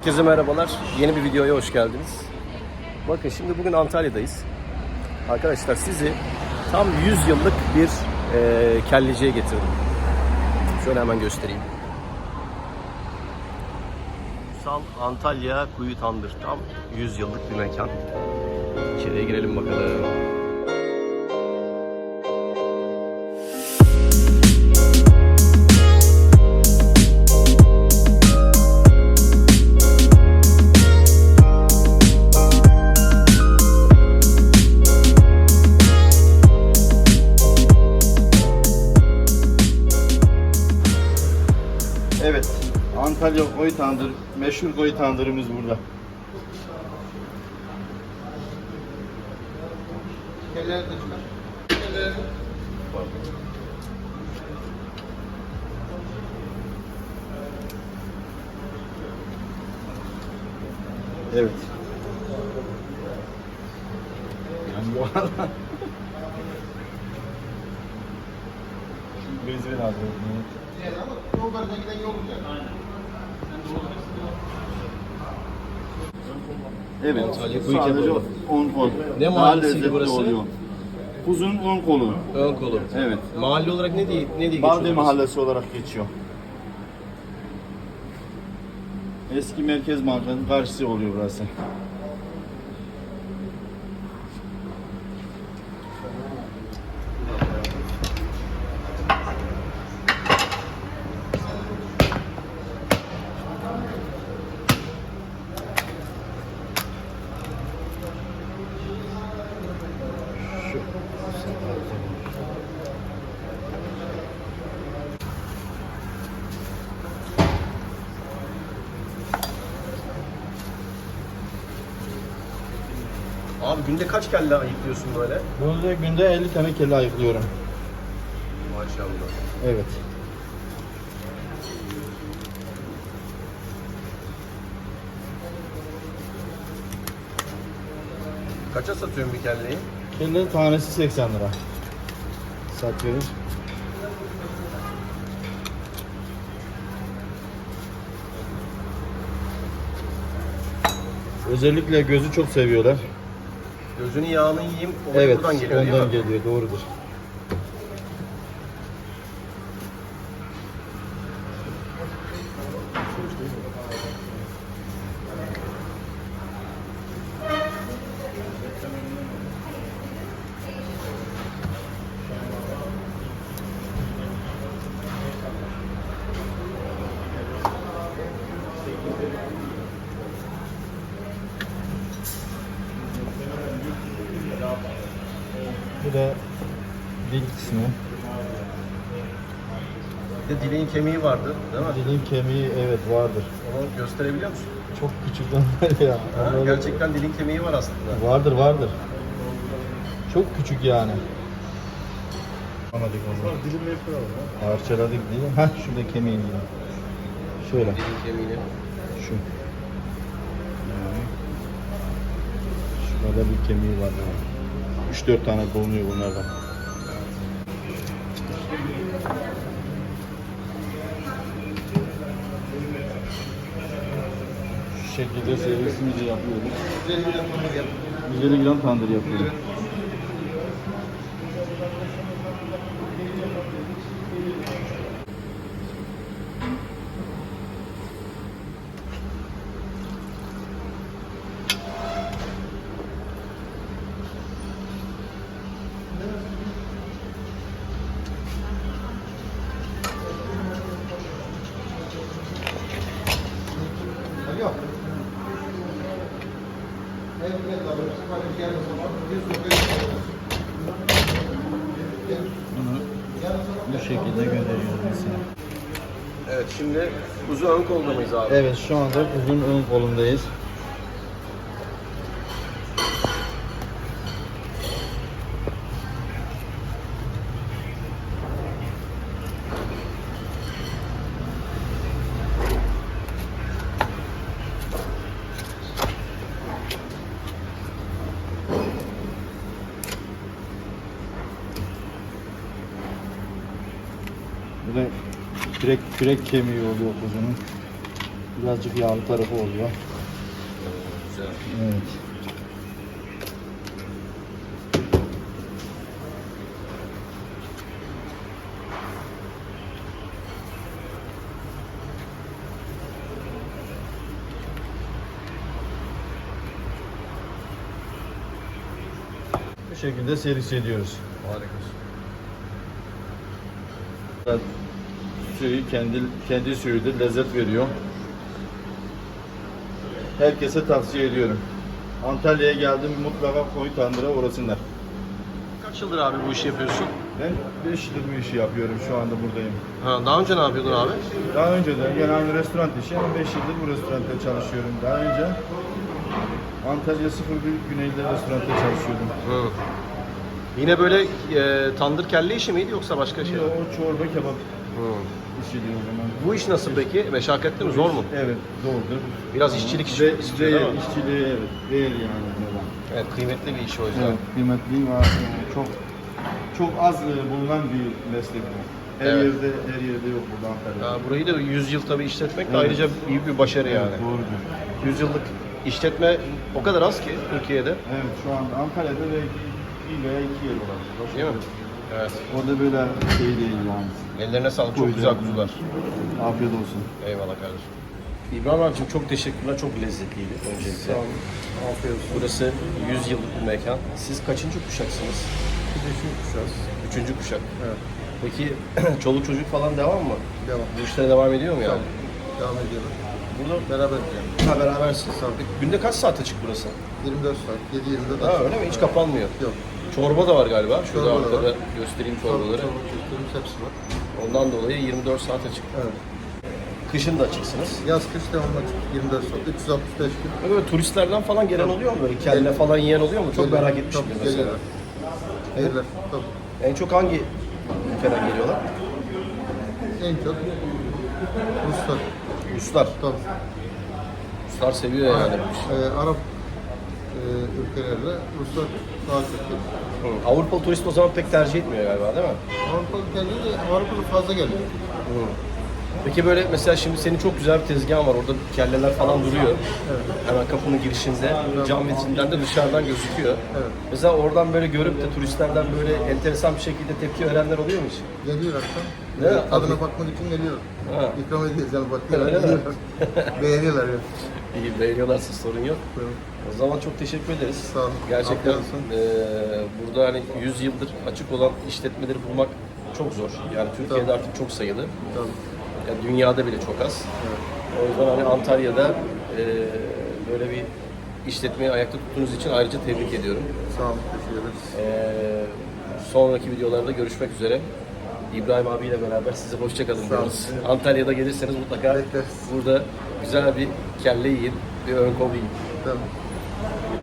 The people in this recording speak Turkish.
Herkese merhabalar. Yeni bir videoya hoş geldiniz. Bakın şimdi bugün Antalya'dayız. Arkadaşlar sizi tam 100 yıllık bir e, kelleciye getirdim. Şöyle hemen göstereyim. Sal Antalya Kuyu Tandır. Tam 100 yıllık bir mekan. İçeriye girelim bakalım. Antalya koyu tandır, meşhur koyu tandırımız burada. Evet. Yani bu arada Şimdi benzin abi. Evet. Antalya kuyu sadece kebabı. 10 kol. Ne mahallesiydi burası? Oluyor. Uzun 10 kolu. Ön kolu. Evet. Mahalle olarak ne diye, ne diye geçiyor? Baldi burası? Mahallesi olarak geçiyor. Eski Merkez Banka'nın karşısı oluyor burası. Abi günde kaç kelle ayıklıyorsun böyle? Burada günde 50 tane kelle ayıklıyorum. Maşallah. Evet. Kaça satıyorsun bir kelleyi? Kelle tanesi 80 lira. Satıyoruz. Özellikle gözü çok seviyorlar. Gözünün yağını yiyeyim. Evet, buradan geliyor değil ondan mi? geliyor, doğrudur. Dil kısmı. Bir de dileğin kemiği vardı değil mi? Dilin kemiği evet vardır. Onu gösterebiliyor musun? Çok küçük onlar ya. Ha, Onları- gerçekten dilin kemiği var aslında. Vardır vardır. Çok küçük yani. Anladık onu. Parçaladık değil mi? Heh şurada kemiğin gibi. Şöyle. Dilin kemiğini. Şu. Yani. Şurada bir kemiği var. 3-4 tane bulunuyor bunlardan. Şekilde servisimizi yapıyoruz. 150 gram tandır yapıyoruz. Bunu bu şekilde gönderiyoruz mesela. Evet şimdi kuzu ön kolda mıyız abi? Evet şu anda uzun ön kolundayız. Kürek, kürek kemiği oluyor kuzunun. Birazcık yağlı tarafı oluyor. Evet. Bu şekilde servis ediyoruz. Harika. Suyu kendi kendi suyudur, lezzet veriyor. Herkese tavsiye ediyorum. Antalya'ya geldim mutlaka koyu tandıra uğrasınlar. Kaç yıldır abi bu işi yapıyorsun? Ben 5 yıldır bu işi yapıyorum şu anda buradayım. Ha, daha önce ne yapıyordun abi? Daha önce de genelde restoran işi ama 5 yıldır bu restoranda çalışıyorum. Daha önce Antalya 01 Güney'de restoranda çalışıyordum. Hı. Yine böyle e, tandır kelle işi miydi yoksa başka şey? Şimdi o çorba kebap Hı. O zaman. Bu iş nasıl peki? Meşakkatli mi? Zor mu? Evet, doğrudur. Biraz işçilik iş- Ve, istiyor ve değil mi? işçiliği evet, değil yani. Devam. Evet, kıymetli bir iş o yüzden. Evet, kıymetli var. Çok çok az e, bulunan bir meslek bu. Her Evet. yerde her yerde yok burada Antalya'da. Ya burayı da 100 yıl tabii işletmek de Evet. ayrıca büyük bir başarı yani. Evet, doğrudur. 100 yıllık işletme o kadar az ki Türkiye'de. Evet, şu anda Antalya'da ve bir veya iki yer olabilir. Başka Değil mi? yok. Evet. O da böyle şey değil yani. Ellerine sağlık. Çok güzel kuzular. Afiyet olsun. Eyvallah kardeşim. İbrahim abicim çok teşekkürler. Çok lezzetliydi öncelikle. Afiyet olsun. Burası 100 yıllık bir mekan. Siz kaçıncı kuşaksınız? Üçüncü kuşağız. Üçüncü kuşak. Evet. Peki çoluk çocuk falan devam mı? Devam. Bu işlere devam ediyor mu yani? Devam ediyoruz. Burada Beraber gidelim. ha, berabersiniz. Peki, Günde kaç saat açık burası? 24 saat, 7-24 Ha, öyle mi? Hiç kapanmıyor. Yok. Çorba da var galiba. Şurada Çorba da arkada var. göstereyim çorbaları. Çorbalarımız hepsi var. Ondan dolayı 24 saat açık. Evet. Kışın da açıksınız. Yaz kış devamlı açık. 24 saat, 365 gün. Böyle turistlerden falan gelen oluyor mu? Böyle kelle falan yiyen oluyor mu? Çok Geliyor. merak etmiştim Tabii, mesela. geliyorlar. Gelirler. Tabii. En çok hangi ülkeden geliyorlar? En çok Ruslar. Ruslar. Tabii. Ruslar seviyor yani. Ee, Arap ülkelerle Ruslar daha çok geliyor. Hı. Avrupalı turist o zaman pek tercih etmiyor galiba değil mi? Avrupa ülkeleri de Avrupa'da fazla geliyor. Peki böyle mesela şimdi senin çok güzel bir tezgahın var. Orada kelleler falan duruyor. Hemen kapının girişinde. Cam vitrinden de dışarıdan gözüküyor. Evet. Mesela oradan böyle görüp de turistlerden böyle enteresan bir şekilde tepki verenler oluyor mu hiç? Geliyor akşam. Değil mi? Tadına bakmak için geliyor. Ha. İkram ediyoruz yani bakıyorlar, Öyle mi? yiyorlar. Beğeniyorlar ya. İyi beğeniyorlarsa sorun yok. O zaman çok teşekkür ederiz. Sağ olun. Gerçekten eee, burada hani 100 yıldır açık olan işletmeleri bulmak çok zor. Yani Türkiye'de Tabii. artık çok sayılı. Tabii. Yani dünyada bile çok az. Evet. O yüzden hani Antalya'da eee, böyle bir işletmeyi ayakta tuttuğunuz için ayrıca tebrik ediyorum. Sağ olun. Teşekkür ederiz. Eee, sonraki videolarda görüşmek üzere. İbrahim abiyle beraber size hoşçakalın diyoruz. Antalya'da gelirseniz mutlaka Bekleriz. burada güzel bir kelle yiyin, bir ön kol yiyin. Tamam.